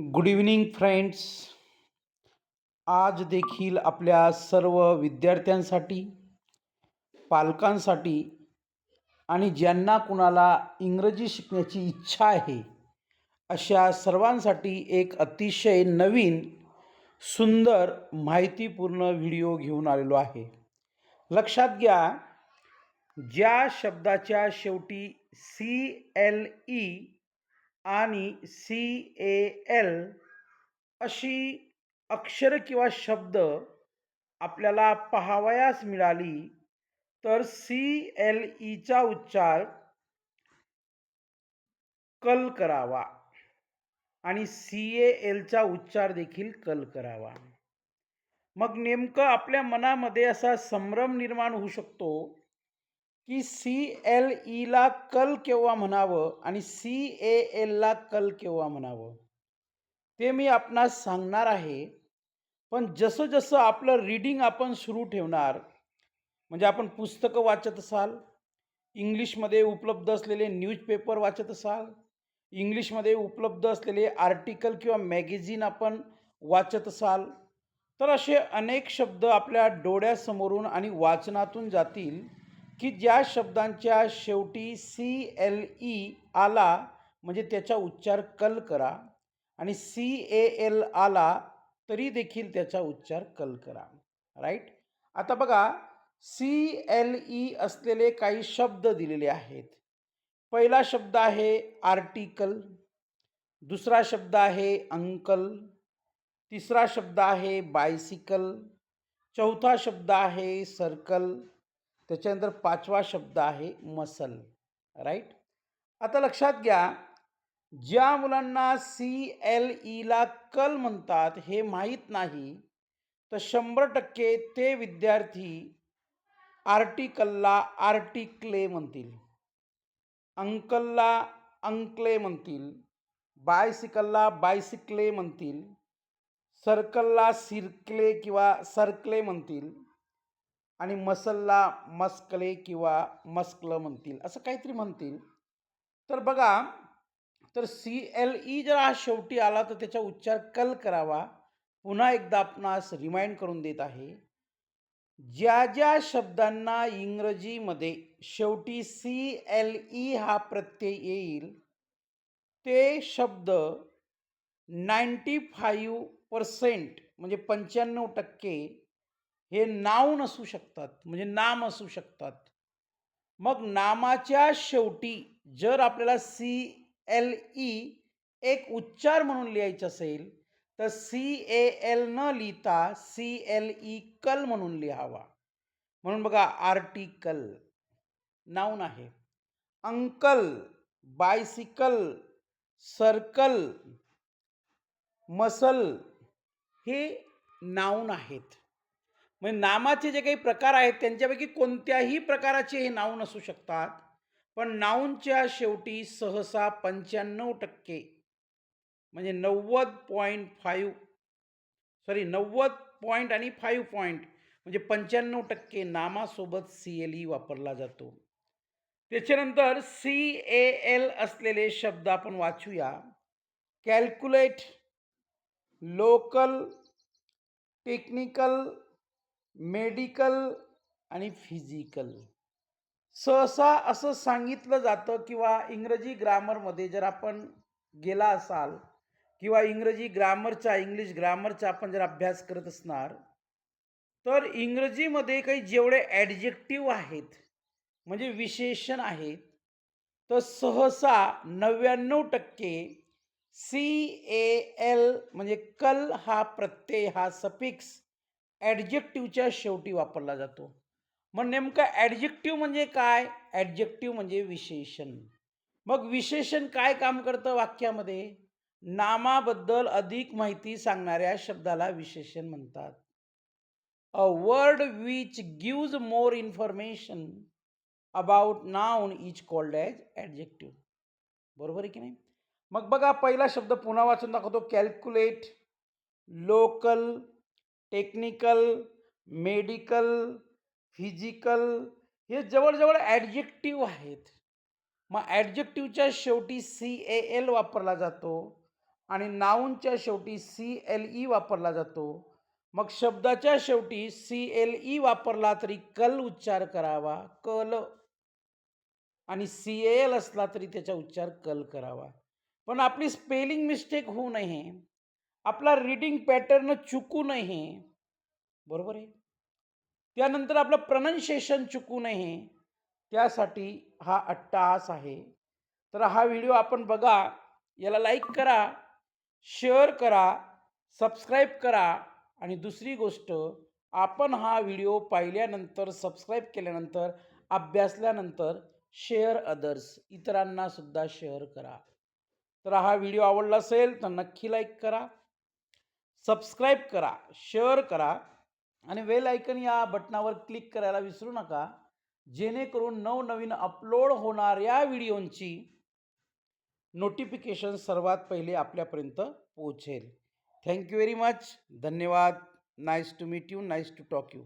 Good evening friends आज देखील आपल्या सर्व विद्यार्थ्यांसाठी पालकांसाठी आणि ज्यांना कुणाला इंग्रजी शिकण्याची इच्छा आहे अशा सर्वांसाठी एक अतिशय नवीन सुंदर माहितीपूर्ण व्हिडिओ घेऊन आलेलो आहे. लक्षात घ्या ज्या शब्दाच्या शेवटी सी एल ई आणि सी ए एल अशी अक्षर किंवा शब्द आपल्याला पाहावयास मिळाली तर सी एल ईचा उच्चार कल करावा आणि सी ए एलचा उच्चार देखील कल करावा. मग नेमकं आपल्या मनामध्ये असा संभ्रम निर्माण होऊ शकतो की सी एल ईला कल केव्हा म्हणावं आणि सी ए एलला कल केव्हा म्हणावं? ते मी आपणास सांगणार आहे. पण जसं जसं आपलं रीडिंग आपण सुरू ठेवणार म्हणजे आपण पुस्तकं वाचत असाल इंग्लिशमध्ये उपलब्ध असलेले न्यूजपेपर वाचत असाल इंग्लिशमध्ये उपलब्ध असलेले आर्टिकल किंवा मॅगझिन आपण वाचत असाल तर असे अनेक शब्द आपल्या डोळ्यासमोरून आणि वाचनातून जातील. की ज्या शब्दांच्या शेवटी सी एल ई आला म्हणजे त्याचा उच्चार कल करा आणि सी ए एल आला तरी देखील त्याचा उच्चार कल करा. राईट आता बघा सी एल ई असलेले काही शब्द दिलेले आहेत. पहिला शब्द आहे आर्टिकल दुसरा शब्द आहे अंकल तिसरा शब्द आहे बायसिकल चौथा शब्द आहे सर्कल त्याच्यानंतर पाचवा शब्द आहे मसल राईट आता लक्षात घ्या ज्या मुलांना सी एल ईला कल म्हणतात हे माहीत नाही तर शंभर टक्के ते विद्यार्थी आर्टिकलला आर्टिक्ले म्हणतील. अंकलला अंकले म्हणतील. बायसिकलला बायसिकले म्हणतील. सर्कलला सिरकले किंवा सर्कले म्हणतील. आणि मसलला मस्कले किंवा मस्कल म्हणतील असं काहीतरी म्हणतील. तर बघा तर सी एल ई जर हा शेवटी आला तर त्याचा उच्चार कल करावा. पुन्हा एकदा आपणास रिमाइंड करून देत आहे. ज्या ज्या शब्दांना इंग्रजीमध्ये शेवटी सी एल ई हा प्रत्यय येईल ते शब्द नाईंटी फाईव्ह पर्सेंट म्हणजे पंच्याण्णव टक्के हे नाव असू शकतात म्हणजे नाम असू शकतात. मग नामाच्या शेवटी जर आपल्याला सी एल ई एक उच्चार म्हणून लिहायचं असेल तर सी ए एल न लिहिता सी एल ई कल म्हणून लिहावा. म्हणून बघा आर्टिकल. नाऊन आहे. अंकल बायसिकल सर्कल मसल हे नाऊन आहेत. म्हणजे नामाचे जे काही प्रकार आहेत त्यांच्यापैकी कोणत्याही प्रकाराचे हे नाव नसू शकतात. पण नाऊनच्या शेवटी सहसा पंच्याण्णव टक्के म्हणजे नव्वद पॉईंट फाईव्ह सॉरी नव्वद पॉईंट आणि फाईव्ह पॉईंट म्हणजे पंच्याण्णव टक्के नामासोबत सी एल ई वापरला जातो. त्याच्यानंतर सी ए एल असलेले शब्द आपण वाचूया. कॅल्क्युलेट लोकल टेक्निकल मेडिकल आणि फिजिकल. सहसा असं सांगितलं जातं किंवा इंग्रजी ग्रामरमध्ये जर आपण गेला असाल किंवा इंग्रजी ग्रामरचा इंग्लिश ग्रामरचा आपण जर अभ्यास करत असणार तर इंग्रजीमध्ये काही जेवढे ॲडजेक्टिव आहेत म्हणजे विशेषण आहेत तर सहसा नव्याण्णव टक्के सी ए एल म्हणजे कल हा प्रत्यय हा सफिक्स ॲडजेक्टिव्हच्या शेवटी वापरला जातो. मग नेमकं ॲडजेक्टिव्ह म्हणजे काय? ॲडजेक्टिव्ह म्हणजे विशेषण. मग विशेषण काय काम करतं वाक्यामध्ये? नामाबद्दल अधिक माहिती सांगणाऱ्या शब्दाला विशेषण म्हणतात. A word which gives more information about noun is called as adjective बरोबर आहे की नाही? मग बघा पहिला शब्द पुन्हा वाचून दाखवतो. Calculate local technical medical physical हे जवळजवळ ॲडजेक्टिव्ह आहेत. मग ॲडजेक्टिव्हच्या शेवटी सी ए एल वापरला जातो आणि नाऊनच्या शेवटी सी एल ई वापरला जातो. मग शब्दाच्या शेवटी सी एल ई वापरला तरी कल उच्चार करावा कल. आणि सी एल असला तरी त्याचा उच्चार कल करावा. पण आपली स्पेलिंग मिस्टेक होऊ नये. आपला रीडिंग पॅटर्न चुकू नये. बरोबर आहे? त्यानंतर आपलं प्रनन्शिएशन चुकू नये. त्यासाठी हा अट्टाहास आहे. तर हा व्हिडिओ आपण बघा. याला लाईक करा शेअर करा सबस्क्राईब करा. आणि दुसरी गोष्ट आपण हा व्हिडिओ पाहिल्यानंतर सबस्क्राईब केल्यानंतर अभ्यासल्यानंतर शेअर अदर्स इतरांना सुद्धा शेअर करा. तर हा व्हिडिओ आवडला असेल तर नक्की लाईक करा. सबस्क्राईब करा शेअर करा आणि वेल आयकन या बटनावर क्लिक करायला विसरू नका. जेणेकरून नवनवीन अपलोड होणाऱ्या व्हिडिओंची नोटिफिकेशन सर्वात पहिले आपल्यापर्यंत पोहोचेल. थँक्यू व्हेरी मच धन्यवाद. Nice to meet you nice to talk you